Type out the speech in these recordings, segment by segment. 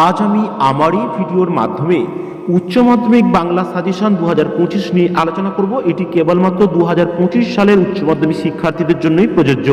আজ আমি আমার এই ভিডিওর মাধ্যমে উচ্চ মাধ্যমিক বাংলা সাজেশন দু পঁচিশ নিয়ে আলোচনা করব। এটি কেবলমাত্র দু পঁচিশ সালের উচ্চ মাধ্যমিক শিক্ষার্থীদের জন্যই প্রযোজ্য।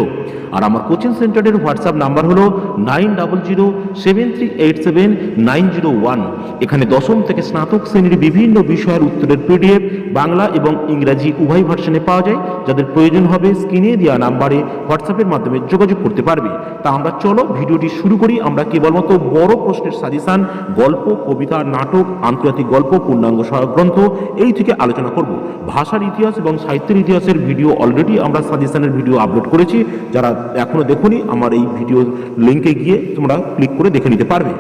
আর আমার কোচিং সেন্টারের হোয়াটসঅ্যাপ নাম্বার হলো nine double zero seven three eight seven nine zero one. এখানে দশম থেকে স্নাতক শ্রেণির বিভিন্ন বিষয়ের উত্তরের পিডিএফ, বাংলা এবং ইংরাজি উভয় ভার্সনে পাওয়া যায়। যাদের প্রয়োজন হবে স্ক্রিনে দেওয়া নাম্বারে হোয়াটসঅ্যাপের মাধ্যমে যোগাযোগ করতে পারবে। তা আমরা চলো ভিডিওটি শুরু করি। আমরা কেবলমাত্র বড় প্রশ্নের সাজেশন, গল্প, কবিতা, নাটক, আন্তর্জাতিক গল্প, পূর্ণাঙ্গ গ্রন্থ এই থেকে আলোচনা করব। ভাষার ইতিহাস এবং সাহিত্যের ইতিহাসের ভিডিও অলরেডি আমরা সাজেশনের ভিডিও আপলোড করেছি। যারা এখনও দেখোনি, আমার এই ভিডিও লিঙ্কে গিয়ে তোমরা ক্লিক করে দেখে নিতে পারবে।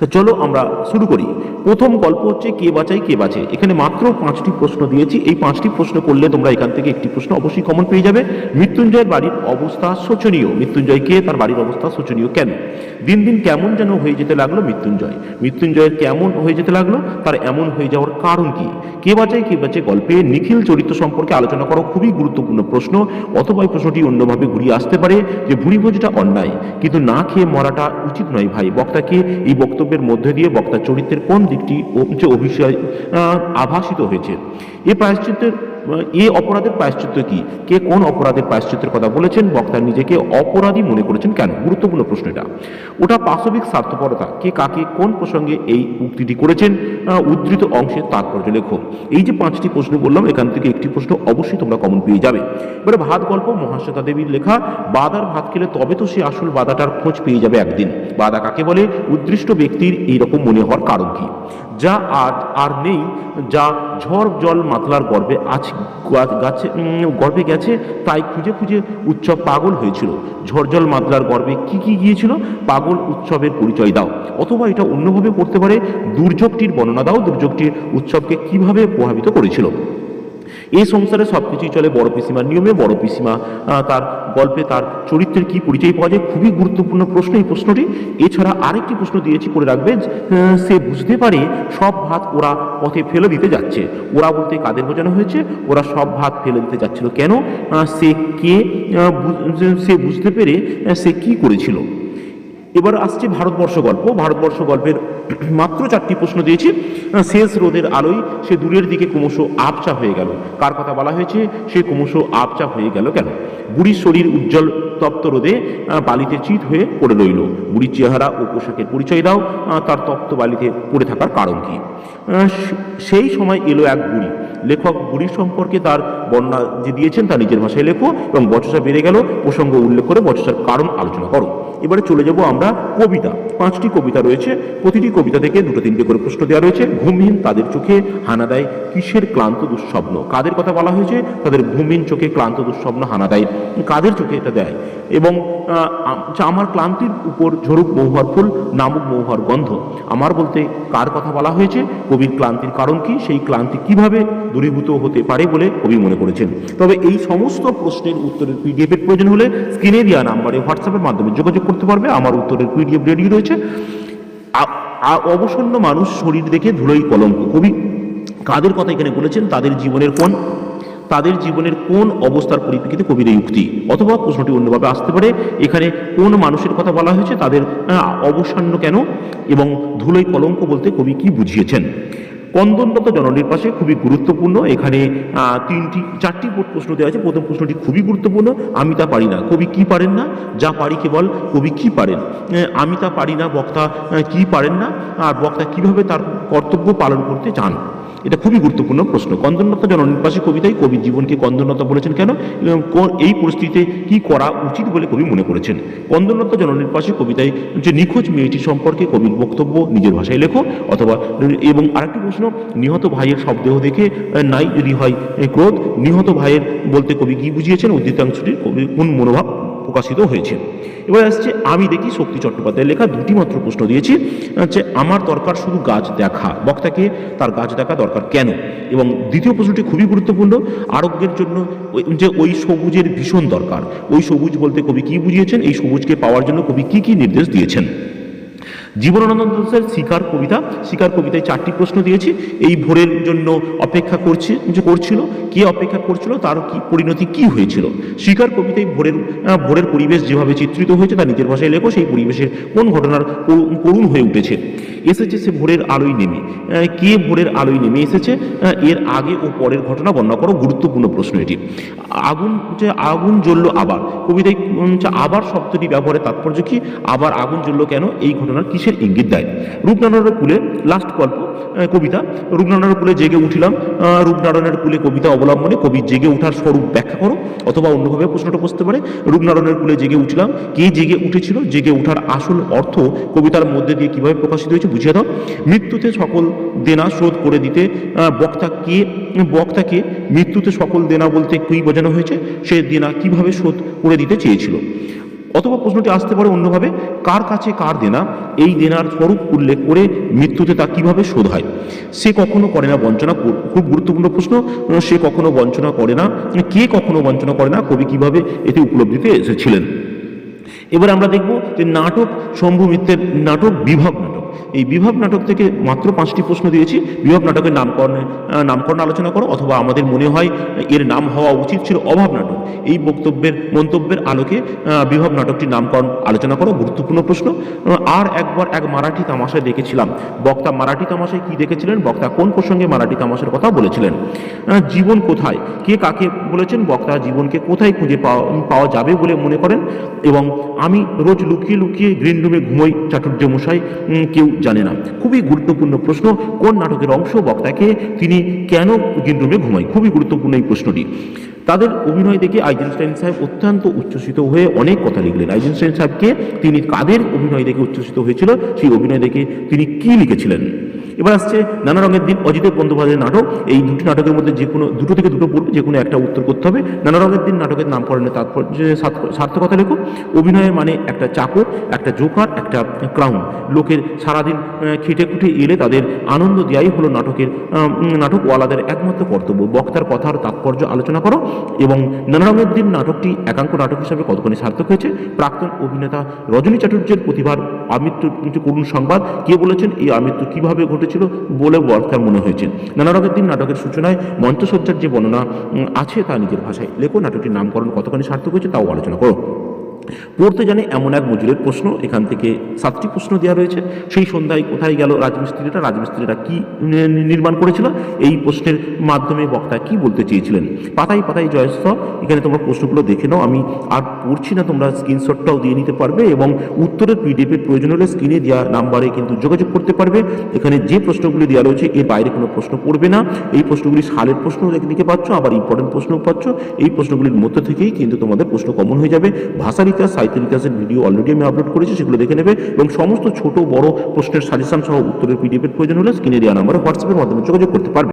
তো চলো আমরা শুরু করি। প্রথম গল্প হচ্ছে, কে বাঁচাই কে বাঁচে? এখানে মাত্র পাঁচটি প্রশ্ন দিয়েছি। এই পাঁচটি প্রশ্ন করলে তোমরা এখান থেকে একটি প্রশ্ন অবশ্যই কমন পেয়ে যাবে। মৃত্যুঞ্জয়ের বাড়ির অবস্থা শোচনীয়। মৃত্যুঞ্জয় কে? তার বাড়ির অবস্থা শোচনীয় কেন? দিন দিন কেমন যেন হয়ে যেতে লাগল মৃত্যুঞ্জয়। মৃত্যুঞ্জয়ের কেমন হয়ে যেতে লাগল? তার এমন হয়ে যাওয়ার কারণ কি? কে বাঁচাই কে বাঁচে? গল্পে নিখিল চরিত্র সম্পর্কে আলোচনা করা খুবই গুরুত্বপূর্ণ প্রশ্ন। অথবা এই প্রশ্নটি অন্যভাবে ঘুরিয়ে আসতে পারে যে ভুড়িভোজটা অন্যায়। কিন্তু না খেয়ে মরাটা উচিত নয় ভাই। বক্তাকে এই বক্তব্যের মধ্যে দিয়ে বক্তা চরিত্রের কোন দিকটি যে আভাসিত হয়েছে। এ প্রায়শ্চিত্তের এ অপরাধের প্রায়শ্চিত্ত কি? কে কোন অপরাধের প্রায়শ্চিত্তের কথা বলেছেন? বক্তা নিজেকে অপরাধী মনে করেছেন কেন? গুরুত্বপূর্ণ প্রশ্ন এটা। ওটা পাশবিক স্বার্থপরতা। কে কাকে কোন প্রসঙ্গে এই উক্তিটি করেছেন? উদ্ধৃত অংশের তাৎপর্য লেখো। এই যে পাঁচটি প্রশ্ন বললাম, এখান থেকে একটি প্রশ্ন অবশ্যই তোমরা কমন পেয়ে যাবে। এবারে ভাত গল্প, মহাশ্বেতা দেবীর লেখা, বাদার ভাত খেলে তবে তো সে আসল বাদাটার খোঁজ পেয়ে যাবে একদিন। বাদা কাকে বলে? উদ্দৃষ্ট ব্যক্তির এইরকম মনে হওয়ার কারণ কি? যা আজ আর নেই, যা ঝড় জল মাতলার গর্বে আজ গাছে গর্বে গেছে, তাই খুঁজে খুঁজে উৎসব পাগল হয়েছিল। ঝড় জল মাতলার গর্বে কি কি গিয়েছিল? পাগল উৎসবের পরিচয় দাও। অথবা এটা অন্যভাবে পড়তে পারে, দুর্যোগটির বর্ণনা দাও দুর্যোগটির উৎসবকে কীভাবে প্রভাবিত করেছিল? এই সংসারে সব কিছুই চলে বড় পিসিমার নিয়মে বড় পিসিমা তার গল্পে তার চরিত্রের কি পরিচয় পাওয়া যায়? খুবই গুরুত্বপূর্ণ প্রশ্ন এই প্রশ্নটি। এছাড়া আরেকটি প্রশ্ন দিয়েছি করে রাখবে সে বুঝতে পারে সব ভাত ওরা পথে ফেলে দিতে যাচ্ছে। ওরা বলতে কাদের বোঝানো হয়েছে? ওরা সব ভাত ফেলে দিতে যাচ্ছিল। কেন? সে কে সে বুঝতে পেরে সে কি করেছিল? এবার আসছে ভারতবর্ষ গল্প। ভারতবর্ষ গল্পের মাত্র চারটি প্রশ্ন দিয়েছি। শেষ রোদের আলোয় সে দূরের দিকে ক্রমশ আবচা হয়ে গেল। কার কথা বলা হয়েছে? সে ক্রমশ আবচা হয়ে গেল কেন? বুড়ির শরীর উজ্জ্বল তপ্ত রোদে বালিতে চিত হয়ে পড়ে রইল। বুড়ির চেহারা ও পোশাকের পরিচয় দাও। তার তপ্ত বালিতে পড়ে থাকার কারণ কি? সেই সময় এলো এক বুড়ি। লেখক বুড়ির সম্পর্কে তার বর্ণনা যে দিয়েছেন তা নিজের ভাষায় লেখো এবং বচসা বেড়ে গেল। প্রসঙ্গ উল্লেখ করে বচসার কারণ আলোচনা করো। এবারে চলে যাব আমরা কবিতা। পাঁচটি কবিতা রয়েছে। প্রতিটি কবিতা থেকে দুটো তিনটে করে প্রশ্ন দেওয়া রয়েছে। ঘুমহীন তাদের চোখে হানা দেয় কিসের ক্লান্ত দুঃস্বপ্ন? কাদের কথা বলা হয়েছে? তাদের ঘুমহীন চোখে ক্লান্ত দুঃস্বপ্ন হানা দেয়। কাদের চোখে এটা দেয়? এবং আমার ক্লান্তির উপর ঝরুক মহুয়ার ফুল নামুক মহুয়ার গন্ধ। আমার বলতে কার কথা বলা হয়েছে? কবির ক্লান্তির কারণ কি? সেই ক্লান্তি কীভাবে দূরীভূত হতে পারে বলে কবি মনে করেছেন। তবে এই সমস্ত প্রশ্নের উত্তরের পিডিএফ এর প্রয়োজন হলে স্ক্রিনে দেওয়া নাম্বারে হোয়াটসঅ্যাপের মাধ্যমে যোগাযোগ করতে পারবে, আমার উত্তরের পিডিএফ রেডি রয়েছে। অবসন্ন মানুষ শরীর দেখে ধুলোই কলঙ্ক। কবি কাদের কথা এখানে বলেছেন? তাদের জীবনের কোন, তাদের জীবনের কোন অবস্থার পরিপ্রেক্ষিতে কবির এই উক্তি? অথবা প্রশ্নটি অন্যভাবে আসতে পারে, এখানে কোন মানুষের কথা বলা হয়েছে, তাদের অবসান্ন কেন এবং ধুলোই কলঙ্ক বলতে কবি কি বুঝিয়েছেন? কন্দনরত জননীর পাশে খুবই গুরুত্বপূর্ণ। এখানে তিনটি, চারটি প্রশ্ন দেওয়া আছে। প্রথম প্রশ্নটি খুবই গুরুত্বপূর্ণ, আমি তা পারি না। কবি কি পারেন না? যা পারি কেবল কবি কি পারেন? আমি তা পারি না, বক্তা কি পারেন না? আর বক্তা কীভাবে তার কর্তব্য পালন করতে চান? এটা খুবই গুরুত্বপূর্ণ প্রশ্ন। কন্দনলতা জননীর পাশে কবিতায় কবি জীবনকে কন্দনতা বলেছেন কেন? এবং এই পরিস্থিতিতে কি করা উচিত বলে কবি মনে করেছেন? কন্দনতা জননীর পাশে কবিতায় যে নিখোঁজ মেয়েটি সম্পর্কে কবির বক্তব্য নিজের ভাষায় লেখো, অথবা এবং আরেকটি প্রশ্ন, নিহত ভাইয়ের শবদেহ দেখে নাই যদি হয় ক্রোধ, নিহত ভাইয়ের বলতে কবি কি বুঝিয়েছেন? উদ্দিতাংশটির কবি কোন মনোভাব প্রকাশিত হয়েছে। এবার আসছে আমি দেখি শক্তি চট্টোপাধ্যায় লেখা। দুটি মাত্র প্রশ্ন দিয়েছি। হচ্ছে, আমার দরকার শুধু গাছ দেখা। বক্তাকে তার গাছ দেখা দরকার কেন? এবং দ্বিতীয় প্রশ্নটি খুবই গুরুত্বপূর্ণ। আরোগ্যের জন্য যে ওই সবুজের ভীষণ দরকার। ওই সবুজ বলতে কবি কি বুঝিয়েছেন? এই সবুজকে পাওয়ার জন্য কবি কি কি নির্দেশ দিয়েছেন? জীবনানন্দ দাসের শিকার কবিতা, শিকার কবিতায় চারটি প্রশ্ন দিয়েছি। এই ভোরের জন্য অপেক্ষা করছে, যে করছিল, কে অপেক্ষা করছিল, তার কি পরিণতি কি হয়েছিল? শিকার কবিতায় ভোরের ভোরের পরিবেশ যেভাবে চিত্রিত হয়েছে, তা নিজের ভাষায় লেখো, সেই পরিবেশের কোন ঘটনার করু- করুণ হয়ে উঠেছে? এসেছে সে ভোরের আলোয় নেমে। কে ভোরের আলোয় নেমে এসেছে? এর আগে ও পরের ঘটনা বর্ণনা করো, গুরুত্বপূর্ণ প্রশ্ন এটি। আগুন, যে আগুন জ্বললো আবার কবিতায় আবার শব্দটি ব্যবহারের তাৎপর্য কি? আবার আগুন জ্বললো কেন? এই ঘটনার কিসের ইঙ্গিত দেয়? রূপনারায়ণের কুলে লাস্ট গল্প কবিতা। রূপনারায়ণের কুলে জেগে উঠিলাম রূপনারায়ণের কুলে কবিতা অবলম্বনে, কবি জেগে ওঠার স্বরূপ ব্যাখ্যা করো, অথবা অন্যভাবে প্রশ্নটা বসতে পারে। রূপনারায়ণের কুলে জেগে উঠিলাম, কে জেগে উঠেছিল? জেগে ওঠার আসল অর্থ কবিতার মধ্যে দিয়ে কীভাবে প্রকাশিত হয়েছে বুঝিয়ে দাও। মৃত্যুতে সকল দেনা শোধ করে দিতে বক্তা কে বক্তাকে মৃত্যুতে সকল দেনা বলতে কি বোঝানো হয়েছে? সে দেনা কীভাবে শোধ করে দিতে চেয়েছিল? অথবা প্রশ্নটি আসতে পারে অন্যভাবে, কার কাছে কার দেনা? এই দেনার স্বরূপ উল্লেখ করে মৃত্যুতে তা কীভাবে শোধ হয়? সে কখনো করে না বঞ্চনা খুব গুরুত্বপূর্ণ প্রশ্ন। সে কখনো বঞ্চনা করে না। কে কখনো বঞ্চনা করে না? কবি কীভাবে এতে উপলব্ধিতে এসেছিলেন? এবার আমরা দেখব যে নাটক, শম্ভু মিত্রের নাটক বিভাগ নাটক। এই বিভাগ নাটক থেকে মাত্র পাঁচটি প্রশ্ন দিয়েছি। বিভাগ নাটকের নামকরণে নামকরণ আলোচনা করো অথবা আমাদের মনে হয় এর নাম হওয়া উচিত ছিল অভাব নাটক। এই বক্তব্যের মন্তব্যের আলোকে বিভাগ নাটকটির নামকরণ আলোচনা করো গুরুত্বপূর্ণ প্রশ্ন। আর একবার এক মারাঠি তামাশায় দেখেছিলাম। বক্তা মারাঠি তামাশায় কি দেখেছিলেন? বক্তা কোন প্রসঙ্গে মারাঠি তামাশার কথা বলেছিলেন? জীবন কোথায়? কে কাকে বলেছেন? বক্তা জীবনকে কোথায় খুঁজে পাওয়া পাওয়া যাবে বলে মনে করেন? এবং আমি রোজ লুকিয়ে লুকিয়ে গ্রিন রুমে ঘুমোই চাটুর্য মশাই উম, কেউ জানে না। খুবই গুরুত্বপূর্ণ প্রশ্ন, কোন নাটকের অংশ বক্তাকে তিনি কেন গ্রিন রুমে ঘুমায়? খুবই গুরুত্বপূর্ণ এই প্রশ্নটি। তাদের অভিনয় দেখে আইজেনস্টাইন সাহেব অত্যন্ত উচ্ছ্বসিত হয়ে অনেক কথা লিখলেন। আইজেনস্টাইন সাহেবকে তিনি কাদের অভিনয় দেখে উচ্ছ্বসিত হয়েছিল? সেই অভিনয় দেখে তিনি কি লিখেছিলেন? এবার আসছে নানা রঙের দিন অজিত বন্দ্যোপাধ্যায়ের নাটক। এই দুটি নাটকের মধ্যে যে কোনো, দুটো থেকে দুটো পড়বে, যে কোনো একটা উত্তর করতে হবে। নানা রঙের দিন নাটকের নামকরণের তাৎপর্য সার্থকতা লেখো। অভিনয়ের মানে একটা চাকর, একটা জোকার, একটা ক্রাউন লোকের সারাদিন খেটে খুঁটে এলে তাদের আনন্দ দেওয়াই হলো নাটকের নাটকওয়ালাদের একমাত্র কর্তব্য। বক্তার কথার তাৎপর্য আলোচনা করো এবং নানা রঙের দিন নাটকটি একাঙ্ক নাটক হিসাবে কতখানি সার্থক হয়েছে? প্রাক্তন অভিনেতা রজনী চাটুর্যের প্রতিভার আমৃত্যু করুণ সংবাদ, কে বলেছেন, এই আমৃত্যু কীভাবে ঘটেছিল বলে বর্তার মনে হয়েছে। নানা রঙের দিন, নাটকের সূচনায় মঞ্চসজ্জার যে বর্ণনা আছে তা নিজের ভাষায়। লেখো, নাটকটির নামকরণ কতখানি সার্থক হয়েছে তাও আলোচনা করো। পড়তে জানে এমন এক মজুরের প্রশ্ন, এখান থেকে সাতটি প্রশ্ন দেওয়া রয়েছে। সেই সন্ধ্যায় কোথায় গেল রাজমিস্ত্রিটা? রাজমিস্ত্রিরা কি নির্মাণ করেছিল? এই প্রশ্নের মাধ্যমে বক্তা কি বলতে চেয়েছিলেন? পাতায় পাতায় জয়স্থ এখানে তোমরা প্রশ্নগুলো দেখে নাও। আমি আর পড়ছি না, তোমরা স্ক্রিনশটটাও দিয়ে নিতে পারবে এবং উত্তরের পিডিএফের প্রয়োজন হলে স্ক্রিনে দেওয়া নাম্বারে কিন্তু যোগাযোগ করতে পারবে। এখানে যে প্রশ্নগুলি দেওয়া রয়েছে, এর বাইরে কোনো প্রশ্ন পড়বে না। এই প্রশ্নগুলি সালের প্রশ্ন দিকে পাচ্ছ, আবার ইম্পর্টেন্ট প্রশ্ন পাচ্ছ। এই প্রশ্নগুলির মধ্যে থেকেই কিন্তু তোমাদের প্রশ্ন কমন হয়ে যাবে। ভাষার ইতিহাস সাহিত্যের ইতিহাসের ভিডিও অলরেডি আমি আপলোড করেছি, সেগুলো দেখে নেবে এবং সমস্ত ছোট বড় প্রশ্নের সাজেশন সহ উত্তরের পিডিএফের প্রয়োজন হলে স্ক্রিনে দেওয়া নাম্বারে হোয়াটসঅ্যাপের মাধ্যমে যোগাযোগ করতে পারবে।